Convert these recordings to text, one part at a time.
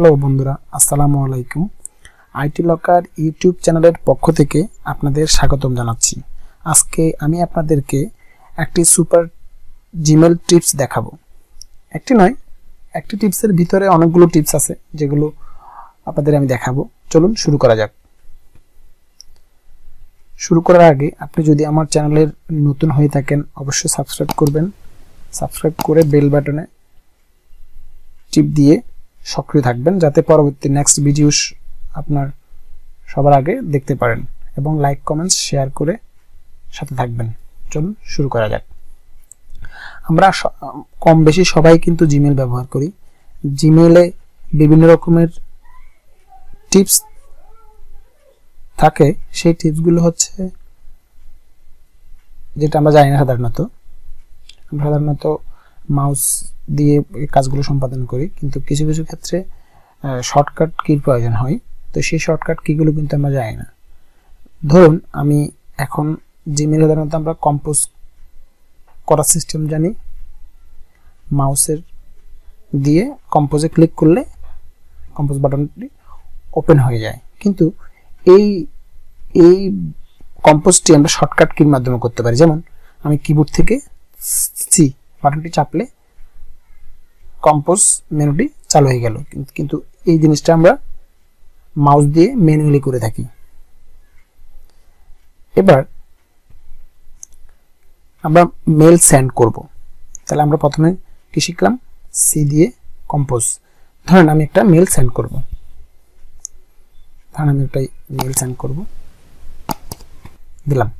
Hello বন্ধুরা, আসসালামু আলাইকুম। আইটি লকার ইউটিউব চ্যানেলের পক্ষ থেকে আপনাদের স্বাগতম জানাচ্ছি। আজকে আমি আপনাদেরকে একটি সুপার জিমেল টিপস দেখাবো। একটি নয়, একটি টিপসের ভিতরে অনেকগুলো টিপস আছে, যেগুলো আপনাদের আমি দেখাবো। চলুন শুরু করা যাক। শুরু করার আগে আপনি যদি আমার চ্যানেলের নতুন হয়ে থাকেন, অবশ্যই সাবস্ক্রাইব করবেন। সাবস্ক্রাইব করে বেল বাটনে টিপ দিয়ে সক্রিয় থাকবেন যাতে পরবর্তী নেক্সট ভিডিও আপনার সবার আগে দেখতে পারেন এবং লাইক কমেন্টস শেয়ার করে সাথে থাকবেন। চলুন শুরু করা যাক। আমরা কম বেশি সবাই কিন্তু জিমেল ব্যবহার করি। জিমেলে বিভিন্ন রকমের টিপস থাকে। সেই টিপসগুলো হচ্ছে যেটা আমরা জানি না সাধারণত। সাধারণত মাউস দিয়ে এই কাজগুলো সম্পাদন করি। কিন্তু কিছু কিছু ক্ষেত্রে শর্টকাট কির প্রয়োজন হয়। তো সেই শর্টকাট কিগুলো কিন্তু আমরা জানি না। ধরুন, আমি এখন জিমেল সাধারণত আমরা কম্পোজ করার সিস্টেম জানি মাউসের দিয়ে কম্পোজে ক্লিক করলে কম্পোজ বাটনটি ওপেন হয়ে যায়। কিন্তু এই এই কম্পোজটি আমরা শর্টকাট কির মাধ্যমে করতে পারি। যেমন, আমি কিবোর্ড থেকে সি বাটনটি চাপলে কম্পোজ মেনুটি চালু হয়ে গেল। কিন্তু- এই জিনিসটা আমরা মাউস দিয়ে ম্যানুয়ালি করে থাকি। এবার আমরা মেল সেন্ড করব। তাহলে আমরা প্রথমে কি শিখলাম? সি দিয়ে কম্পোজ ধরেন আমি একটা মেল সেন্ড করব। ধরেন আমি একটা মেল সেন্ড করব। দিলাম।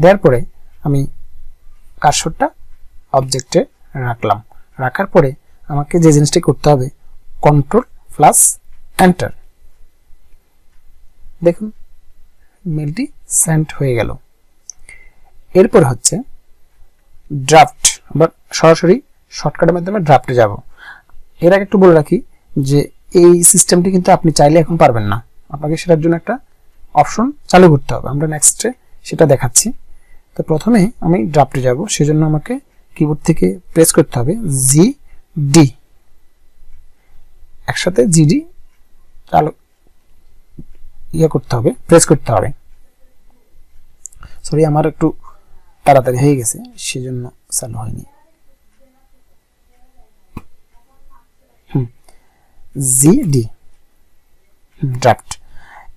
দেওয়ার পরে আমি কার্সরটা অবজেক্টে রাখলাম। রাখার পরে আমাকে যে জিনিসটি করতে হবে কন্ট্রোল প্লাস এন্টার দেখুন মেলটি সেন্ড হয়ে গেল। এরপর হচ্ছে ড্রাফট আমরা সরাসরি শর্টকাটের মাধ্যমে ড্রাফটে যাব। এর আগে একটু বলে রাখি যে, এই সিস্টেমটি কিন্তু আপনি চাইলে এখন পারবেন না। আপনাকে সেটার জন্য একটা অপশন চালু করতে হবে। আমরা নেক্সটে সেটা দেখাচ্ছি। তো প্রথমে আমি ড্রাফটে যাব, সেজন্য আমাকে কিবোর্ড থেকে প্রেস করতে হবে জি ডি একসাথে জিডি চালু ইয়ে করতে হবে প্রেস করতে হবে। সরি আমার একটু তাড়াতাড়ি হয়ে গেছে, সেজন্য চালু হয়নি। জিডি ড্রাফট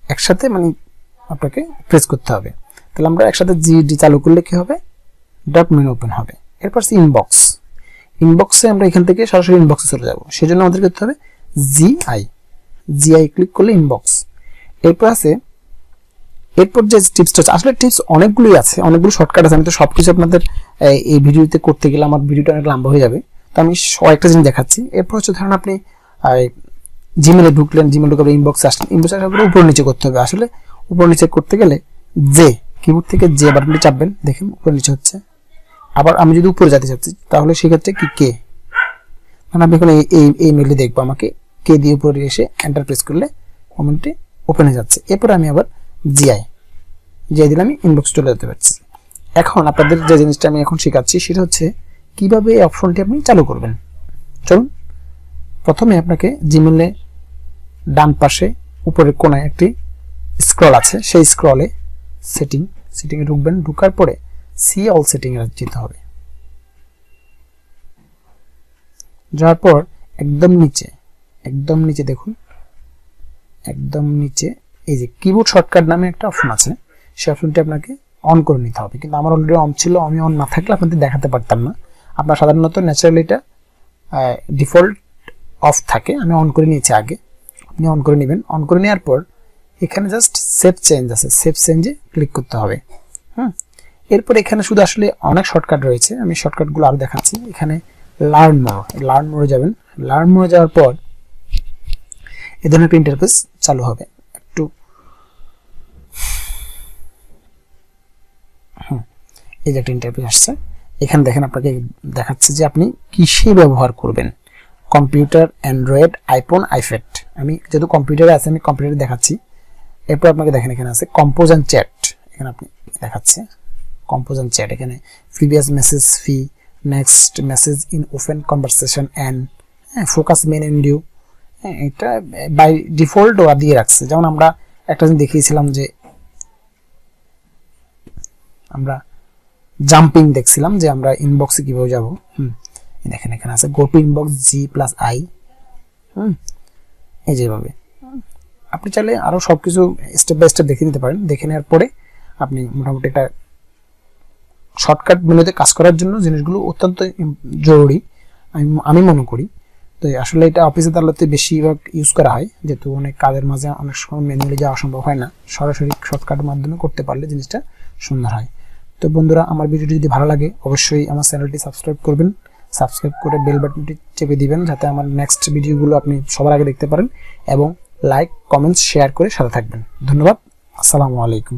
একসাথে মানে আপনাকে প্রেস করতে হবে। তাহলে আমরা একসাথে জিডি চালু করলে কি হবে? ডট মেনু ওপেন হবে। এরপর ইনবক্স ইনবক্সে আমরা এখান থেকে সরাসরি ইনবক্সে চলে যাব। সেজন্য আমাদের করতে হবে? জিআই জিআই ক্লিক করলে ইনবক্স এরপর আছে, এরপর যে টিপসটা আছে, আসলে টিপস অনেকগুলোই আছে, অনেকগুলো শর্টকাট আছে। আমি তো সবকিছু আপনাদের এই- ভিডিওতে করতে গেলে আমার ভিডিওটা অনেক লম্বা হয়ে যাবে। তো আমি কয়েকটা জিনিস দেখাচ্ছি। এরপর হচ্ছে ধরেন আপনি জিমেলে ঢুকলেন জিমেল ঢুকে ইনবক্সে আসলেন। ইনবক্সে আসার পরে উপর নিচে করতে হবে। আসলে উপর নিচে করতে গেলে যে কিবোর্ড থেকে যে বাটনটি চাপবেন, দেখেন উপর নিচে হচ্ছে আবার আমি যদি উপরে যেতে চাচ্ছি তাহলে সেক্ষেত্রে কি কে? মানে আমি এখন এই এই মেলটি দেখব আমাকে। কে দিয়ে উপরে এসে এন্টার প্রেস করলে কমেন্টটি ওপেন হয়ে যাচ্ছে। এরপর আমি আবার জিআই জিআই দিলে আমি ইনবক্স চলে যেতে পারছি। এখন আপনাদের যে জিনিসটা আমি এখন শেখাচ্ছি, সেটা হচ্ছে কীভাবে এই অপশনটি আপনি চালু করবেন। চলুন, প্রথমে আপনাকে জিমেলে ডান পাশে উপরের কোনায় একটি স্ক্রল আছে। সেই স্ক্রলে সেটিং সেটিংয়ে ঢুকবেন। ঢুকার পরে সি অল সেটিং এ যেতে হবে। যাওয়ার পর একদম নিচে একদম নিচে দেখুন, একদম নিচে, এই যে কিবোর্ড শর্টকাট নামে একটা অপশন আছে, সেই অপশনটি আপনাকে অন করে নিতে হবে। কিন্তু আমার অলরেডি অন ছিল, আমি অন না থাকলে আপনাদের দেখাতে পারতাম না। আপনার সাধারণত ন্যাচারালি এটা ডিফল্ট অফ থাকে, আমি অন করে নিয়েছি আগে, আপনি অন করে নেবেন। অন করে নেওয়ার পর এখানে জাস্ট সেভ চেঞ্জ আছে সেভ চেঞ্জে ক্লিক করতে হবে। হুম? এরপর এখানে শুধু আসলে অনেক শর্টকাট রয়েছে। আমি শর্টকাটগুলো আরও দেখাচ্ছি। এখানে লার্ন মোর লার্ন মোড়ে যাবেন। লার্ন মোড়ে যাওয়ার পর এ ধরনের একটা ইন্টারফেস চালু হবে। একটু এই যে একটা ইন্টারফেস আসছে। এখানে দেখেন আপনাকে দেখাচ্ছে যে আপনি কিসে ব্যবহার করবেন। কম্পিউটার অ্যান্ড্রয়েড আইফোন আইপ্যাড আমি যেহেতু কম্পিউটারে আছে, আমি কম্পিউটারে দেখাচ্ছি। এরপর আপনাকে দেখেন এখানে আছে কম্পোজ অ্যান্ড চ্যাট এখানে আপনি দেখাচ্ছে। কম্পোজ অ্যান্ড চ্যাট এখানে previous message fee next message in open conversation and focus main ইন্ডিউ হ্যাঁ এটা বাই ডিফল্ট ওরা দিয়ে রাখছে। যেমন আমরা একটা জিনিস দেখিয়েছিলাম যে, আমরা জাম্পিং দেখছিলাম যে আমরা ইনবক্সে কীভাবে যাব। হুম দেখেন, এখানে আছে go to inbox G plus I হুম, এই যেভাবে আপনি চাইলে আরও সব কিছু স্টেপ বাই স্টেপ দেখে নিতে পারেন। দেখে নেওয়ার পরে আপনি মোটামুটি একটা শর্টকাট মেনুতে কাজ করার জন্য জিনিসগুলো অত্যন্ত জরুরি। আমি আমি মনে করি। তো আসলে এটা অফিসে আদালতে বেশিরভাগ ইউজ করা হয়, যেহেতু অনেক কাজের মাঝে অনেক সময় ম্যানুয়ালি যাওয়া সম্ভব হয় না। সরাসরি শর্টকাটের মাধ্যমে করতে পারলে জিনিসটা সুন্দর হয়। তো বন্ধুরা, আমার ভিডিওটি যদি ভালো লাগে, অবশ্যই আমার চ্যানেলটি সাবস্ক্রাইব করবেন। সাবস্ক্রাইব করে বেল বাটনটি চেপে দিবেন, যাতে আমার নেক্সট ভিডিওগুলো আপনি সবার আগে দেখতে পারেন। এবং লাইক কমেন্টস শেয়ার করে সাথে থাকবেন। ধন্যবাদ। আসসালামু আলাইকুম।